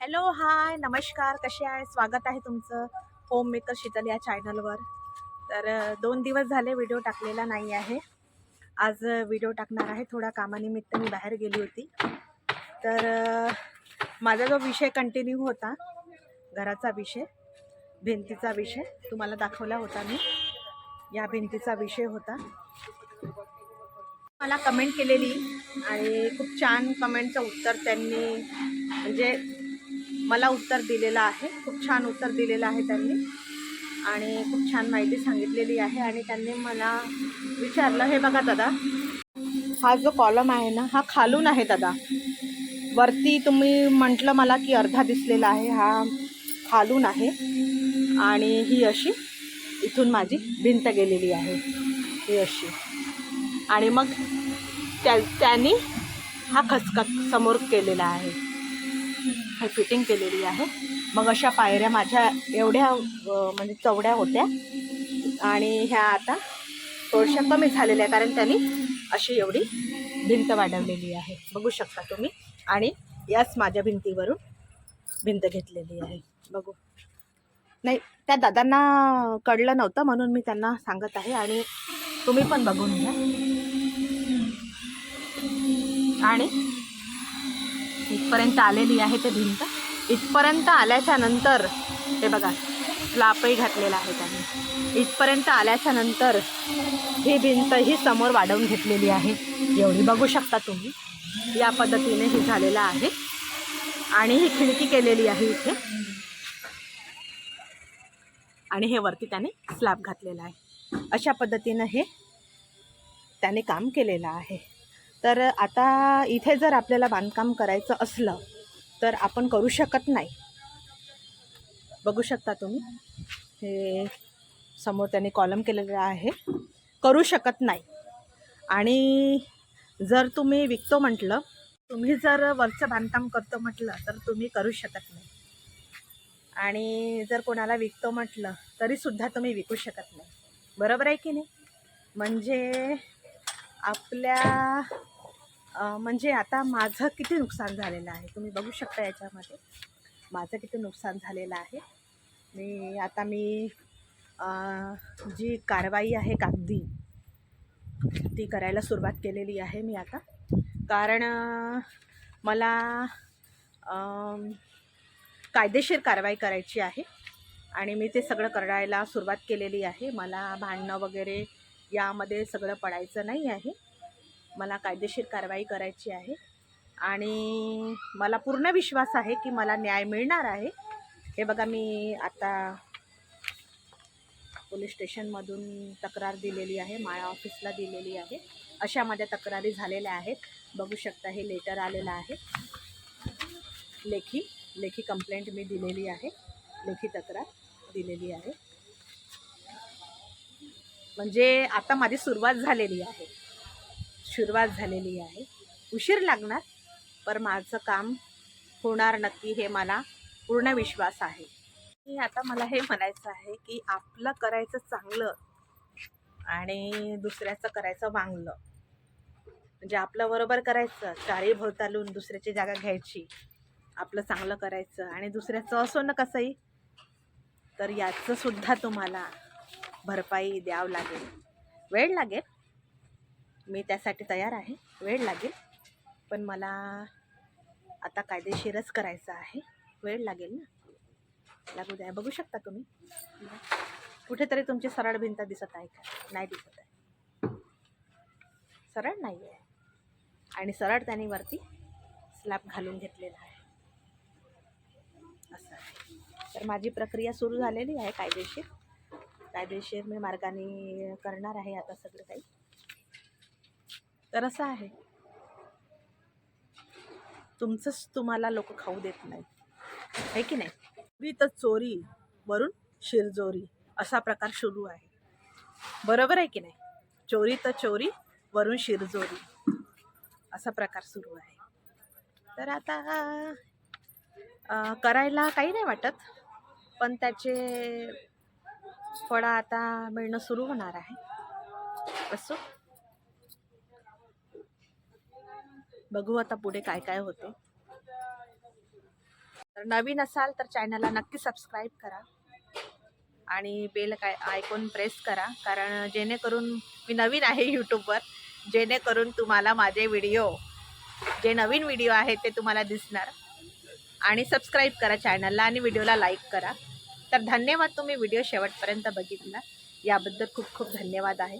Hello hi नमस्कार. कसे आहे? स्वागत आहे तुमचं. होम मेकर शीतल या चॅनलवर तर दोन दिवस झाले व्हिडिओ टाकलेला नाही आहे. आज व्हिडिओ टाकणार आहे. थोड्या कामानिमित्त मी बाहेर गेली होती. तर माझा जो विषय कंटिन्यू होता घराचा विषय भिंतीचा विषय तुम्हाला दाखवला होता मी. या भिंतीचा विषय होता. मला कमेंट केलेली आणि खूप छान कमेंटचं उत्तर त्यांनी म्हणजे मला उत्तर दिलेलं आहे. खूप छान उत्तर दिलेलं आहे त्यांनी. आणि खूप छान माहिती सांगितलेली आहे आणि त्यांनी मला विचारलं हे बघा दादा हा जो कॉलम आहे ना हा खालून आहे दादा. वरती तुम्ही म्हटलं मला की अर्धा दिसलेला आहे हा खालून आहे. आणि ही अशी इथून माझी भिंत गेलेली आहे. ही अशी. आणि मग त्या त्यांनी हा खचखच समोर केलेला आहे. हे फिटिंग केलेली आहे. मग अशा पायऱ्या माझ्या एवढ्या म्हणजे चवड्या होत्या. आणि ह्या आता थोडशा कमी झालेल्या आहे कारण त्यांनी अशी एवढी भिंत वाढवलेली आहे. बघू शकता तुम्ही. आणि याच माझ्या भिंतीवरून भिंत घेतलेली आहे. बघू. नाही त्या दादांना कळलं नव्हतं म्हणून मी त्यांना सांगत आहे. आणि तुम्ही पण बघून घ्या. आणि इथपर्यंत आलेली आहे ते भिंत. इथपर्यंत आल्याच्यानंतर हे बघा स्लापही घातलेला आहे त्याने. इथपर्यंत आल्याच्यानंतर ही भिंत ही समोर वाढवून घेतलेली आहे. एवढी बघू शकता तुम्ही. या पद्धतीने हे झालेलं आहे. आणि ही खिडकी केलेली आहे इथे. आणि हे वरती त्याने स्लॅब घातलेला आहे. अशा पद्धतीनं हे त्याने काम केलेलं आहे. तर आता इथे जर आपल्याला बांधकाम करायचं असलं तर आपण करू शकत नाही. बघू शकता तुम्ही. हे समोर त्याने कॉलम केलेलं आहे. करू शकत नाही. आणि जर तुम्ही विकतो म्हटलं तुम्ही जर वरचं बांधकाम करतो म्हटलं तर तुम्ही करू शकत नाही. आणि जर कोणाला विकतो म्हटलं तरीसुद्धा तुम्ही विकू शकत नाही. बरोबर आहे की नाही? म्हणजे आपल्या म्हणजे आता माझं किती नुकसान झालेलं आहे? तुम्ही बघू शकता याच्यामध्ये. माझं किती नुकसान झालेलं आहे. मी आता मी जी कारवाई आहे कागदी ती करायला सुरुवात केलेली आहे मी आता. कारण मला कायदेशीर कारवाई करायची आहे. आणि मी ते सगळं करायला सुरुवात केलेली आहे. मला भांडणं वगैरे यामध्ये सगळं पडायचं नाही आहे. मला कायदेशीर कारवाई करायची आहे. आणि मला पूर्ण विश्वास आहे की मला न्याय मिळणार आहे. हे बघा मी आता पोलीस स्टेशनमधून तक्रार दिलेली आहे माळा ऑफिसला दिलेली आहे. अशा माझ्या तक्रारी झालेल्या आहेत. बघू शकता हे लेटर आलेलं आहे. लेखी लेखी कंप्लेंट मी दिलेली आहे. लेखी तक्रार दिलेली आहे. म्हणजे आता माझी सुरुवात झालेली आहे. सुरुवात झालेली आहे. उशीर लागणार पर माझं काम होणार नक्की हे मला पूर्ण विश्वास आहे. की आता मला हे म्हणायचं आहे की आपलं करायचं चांगलं आणि दुसऱ्याचं करायचं वांगलं. म्हणजे आपलं बरोबर करायचं चारी भोवतालून दुसऱ्याची जागा घ्यायची आपलं चांगलं करायचं आणि दुसऱ्याचं असो ना कसंही तर याचं सुद्धा तुम्हाला भरपाई द्यावं लागेल. वेळ लागेल. मी त्यासाठी तयार आहे. वेळ लागेल. पण मला आता कायदेशीरच करायचं आहे. वेळ लागेल ना? लागू द्या. बघू शकता तुम्ही. कुठेतरी तुमची सरळ भिंत दिसत आहे का? नाही दिसत आहे. सरळ नाही आहे. आणि सरळ त्यांनी वरती स्लॅब घालून घेतलेला आहे. असं तर माझी प्रक्रिया सुरू झालेली आहे कायदेशीर. कायदेशीर मी मार्गाने करणार आहे आता सगळं काही. तर असं आहे. तुमचंच तुम्हाला लोक खाऊ देत नाही. आहे की नाही? चोरी तर चोरी वरून शिरजोरी असा प्रकार सुरू आहे. बरोबर आहे की नाही? चोरी तर चोरी वरून शिरजोरी असा प्रकार सुरू आहे. तर आता करायला काही नाही वाटत पण त्याचे फळं आता मिळणं सुरू होणार आहे. असो बघू आता पुढे काय काय होते. तर नवीन असाल तर चॅनलला नक्की सबस्क्राईब करा. आणि बेल काय आयकॉन प्रेस करा. कारण जेणेकरून मी नवीन आहे यूट्यूबवर जेणेकरून तुम्हाला माझे व्हिडिओ जे नवीन व्हिडिओ आहेत ते तुम्हाला दिसणार. आणि सबस्क्राईब करा चॅनलला आणि व्हिडिओला लाईक करा. तर धन्यवाद तुम्ही व्हिडिओ शेवटपर्यंत बघितला. याबद्दल खूप खूप धन्यवाद आहे.